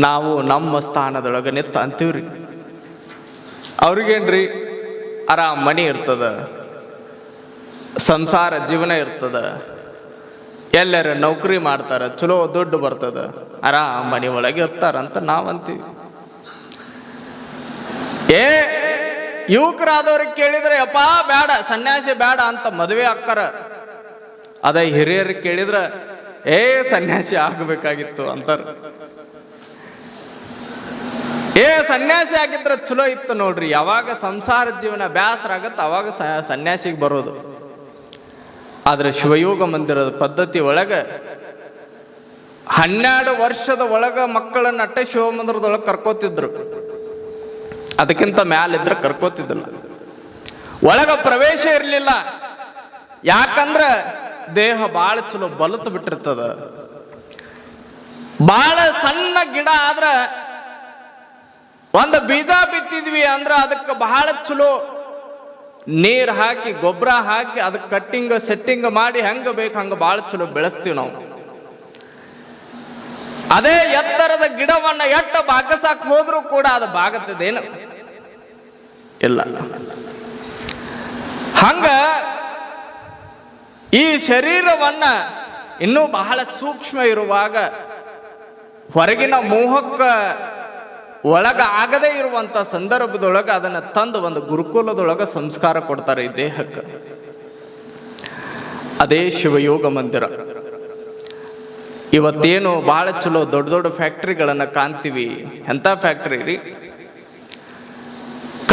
ನಾವು ನಮ್ಮ ಸ್ಥಾನದೊಳಗೆ ನಿತ್ತ ಅಂತೀವ್ರಿ ಅವ್ರಿಗೇನ್ರಿ? ಆರಾಮ್ ಮನೆ ಇರ್ತದ. ಸಂಸಾರ ಜೀವನ ಇರ್ತದ. ಎಲ್ಲರ ನೌಕರಿ ಮಾಡ್ತಾರ, ಚಲೋ ದುಡ್ಡು ಬರ್ತದ. ಆರಾಮ್ ಮನೆ ಒಳಗೆ ಇರ್ತಾರಂತ ನಾವಂತೀವಿ ಏ ಯುವಕರಾದವ್ರಿಗೆ ಕೇಳಿದ್ರೆ, ಅಪ್ಪ ಬೇಡ ಸನ್ಯಾಸಿ ಬೇಡ ಅಂತ ಮದುವೆ ಅಕ್ಕಾರ ಅದ ಹಿರಿಯರಿಗೆ ಕೇಳಿದ್ರೆ, ಏ, ಸನ್ಯಾಸಿ ಆಗಬೇಕಾಗಿತ್ತು ಅಂತಾರ. ಏ, ಸನ್ಯಾಸಿ ಆಗಿದ್ರೆ ಚಲೋ ಇತ್ತು ನೋಡ್ರಿ, ಯಾವಾಗ ಸಂಸಾರ ಜೀವನ ಬ್ಯಾಸರ ಆಗತ್ತೆ, ಅವಾಗ ಸನ್ಯಾಸಿಗೆ ಬರೋದು. ಆದ್ರೆ ಶಿವಯೋಗ ಮಂದಿರದ ಪದ್ಧತಿ ಒಳಗ ಹನ್ನೆರಡು ವರ್ಷದ ಒಳಗ ಮಕ್ಕಳನ್ನ ಅಟ್ಟೆ ಶಿವಮಂದಿರದೊಳಗೆ ಕರ್ಕೋತಿದ್ರು. ಅದಕ್ಕಿಂತ ಮ್ಯಾಲಿದ್ರೆ ಕರ್ಕೋತಿದ್ದಲ್ಲ ಒಳಗ ಪ್ರವೇಶ ಇರಲಿಲ್ಲ. ಯಾಕಂದ್ರೆ ದೇಹ ಭಾಳ ಚಲೋ ಬಲತು ಬಿಟ್ಟಿರ್ತದ. ಭಾಳ ಸಣ್ಣ ಗಿಡ ಆದ್ರೆ ಒಂದು ಬೀಜ ಬಿತ್ತಿದ್ವಿ ಅಂದ್ರ ಅದಕ್ಕೆ ಬಹಳ ಚಲೋ ನೀರು ಹಾಕಿ, ಗೊಬ್ಬರ ಹಾಕಿ, ಅದಕ್ಕೆ ಕಟ್ಟಿಂಗ್, ಸೆಟ್ಟಿಂಗ್ ಮಾಡಿ ಹೆಂಗೆ ಬೇಕು ಹಂಗೆ ಭಾಳ ಚಲೋ ಬೆಳೆಸ್ತೀವಿ ನಾವು. ಅದೇ ಎತ್ತರದ ಗಿಡವನ್ನ ಎಟ್ಟ ಬಾಗಸಾಕ್ ಹೋದ್ರೂ ಕೂಡ ಅದು ಬಾಗತ್ತದೇನು? ಇಲ್ಲ. ಹಂಗ ಈ ಶರೀರವನ್ನ ಇನ್ನೂ ಬಹಳ ಸೂಕ್ಷ್ಮ ಇರುವಾಗ ಹೊರಗಿನ ಮೋಹಕ್ಕ ಒಳಗ ಆಗದೇ ಇರುವಂತ ಸಂದರ್ಭದೊಳಗೆ ಅದನ್ನ ತಂದು ಒಂದು ಗುರುಕುಲದೊಳಗೆ ಸಂಸ್ಕಾರ ಕೊಡ್ತಾರೆ ಈ ದೇಹಕ್ಕೆ. ಅದೇ ಶಿವಯೋಗ ಮಂದಿರ. ಇವತ್ತೇನು ಬಹಳ ಚಲೋ ದೊಡ್ಡ ದೊಡ್ಡ ಫ್ಯಾಕ್ಟ್ರಿಗಳನ್ನು ಕಾಣ್ತೀವಿ. ಎಂತ ಫ್ಯಾಕ್ಟ್ರಿ ರೀ?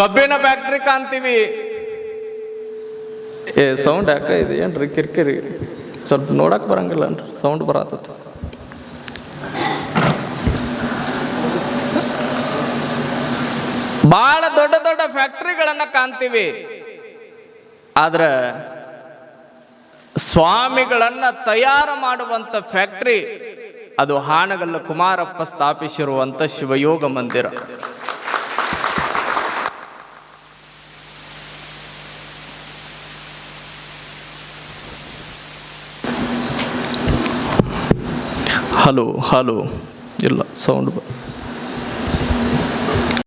ಕಬ್ಬಿನ ಫ್ಯಾಕ್ಟ್ರಿ ಕಾಣ್ತೀವಿ. ಏ ಸೌಂಡ್ ಯಾಕ ಇದೆ? ಏನ್ರಿ ಕಿರಿಕಿರಿ? ಸ್ವಲ್ಪ ನೋಡಕ್ ಬರಂಗಿಲ್ಲ ಅನ್ರಿ ಸೌಂಡ್ ಬರತ್ತ ಬಹಳ ದೊಡ್ಡ ದೊಡ್ಡ ಫ್ಯಾಕ್ಟ್ರಿಗಳನ್ನ ಕಾಣ್ತೀವಿ. ಆದ್ರ ಸ್ವಾಮಿಗಳನ್ನ ತಯಾರು ಮಾಡುವಂತ ಫ್ಯಾಕ್ಟ್ರಿ ಅದು ಹಾನಗಲ್ಲ ಕುಮಾರಪ್ಪ ಸ್ಥಾಪಿಸಿರುವಂತ ಶಿವಯೋಗ ಮಂದಿರ. Hello hello. ಇಲ್ಲ ಸೌಂಡ್